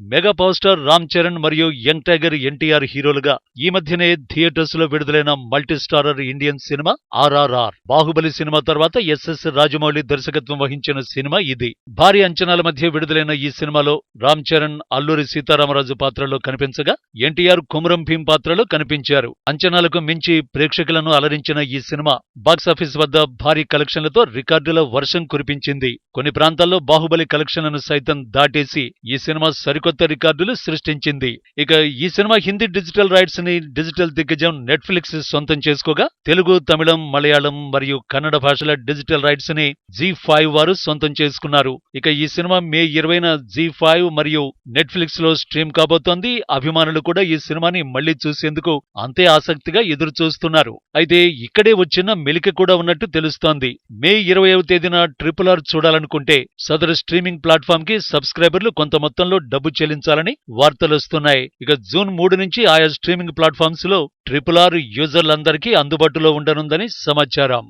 Mega power star Ram Charan మరియు young tiger NTR హీరోలుగా ఈ మధ్యనే థియేటర్స్లో విడుదలైన multistarrer Indian cinema RRR. Baahubali cinema తర్వాత ఎస్ఎస్ రాజమౌళి దర్శకత్వం వహించిన సినిమా ఇది. భారీ అంచనాల మధ్య విడుదలైన ఈ సినిమాలో రామ్ చరణ్ అల్లూరి సీతారామరాజు పాత్రలో కనిపించగా ఎన్టీఆర్ కుమరం భీం పాత్రలో కనిపించారు. అంచనాలకు మించి ప్రేక్షకులను అలరించిన ఈ సినిమా బాక్సాఫీస్ వద్ద భారీ కలెక్షన్లతో రికార్డుల వర్షం కురిపించింది. కొన్ని ప్రాంతాల్లో బాహుబలి కలెక్షన్లను సైతం దాటేసి ఈ సినిమా సరికొత్త రికార్డులు సృష్టించింది. ఇక ఈ సినిమా హిందీ డిజిటల్ రైట్స్ని డిజిటల్ దిగ్గజం నెట్ఫ్లిక్స్ సొంతం చేసుకోగా తెలుగు తమిళం మలయాళం మరియు కన్నడ భాషల డిజిటల్ రైట్స్ని జీ ఫైవ్ వారు సొంతం చేసుకున్నారు. ఇక ఈ సినిమా మే ఇరవైన జీ ఫైవ్ మరియు నెట్ఫ్లిక్స్లో స్ట్రీమ్ కాబోతోంది. అభిమానులు కూడా ఈ సినిమాని మళ్ళీ చూసేందుకు అంతే ఆసక్తిగా ఎదురు చూస్తున్నారు అయితే ఇక్కడే వచ్చిన మెలిక కూడా ఉన్నట్టు తెలుస్తోంది. మే ఇరవైవ తేదీన ట్రిపుల్ ఆర్ చూడాలనుకుంటే సదరు స్ట్రీమింగ్ ప్లాట్ఫామ్కి సబ్స్క్రైబర్లు కొంత మొత్తంలో డబ్బు చెల్లించాలని వార్తలొస్తున్నాయి ఇక జూన్ మూడు నుంచి ఆయా స్ట్రీమింగ్ ప్లాట్ఫామ్స్లో ట్రిపుల్ ఆర్ యూజర్లందరికీ అందుబాటులో ఉండనుందని సమాచారం.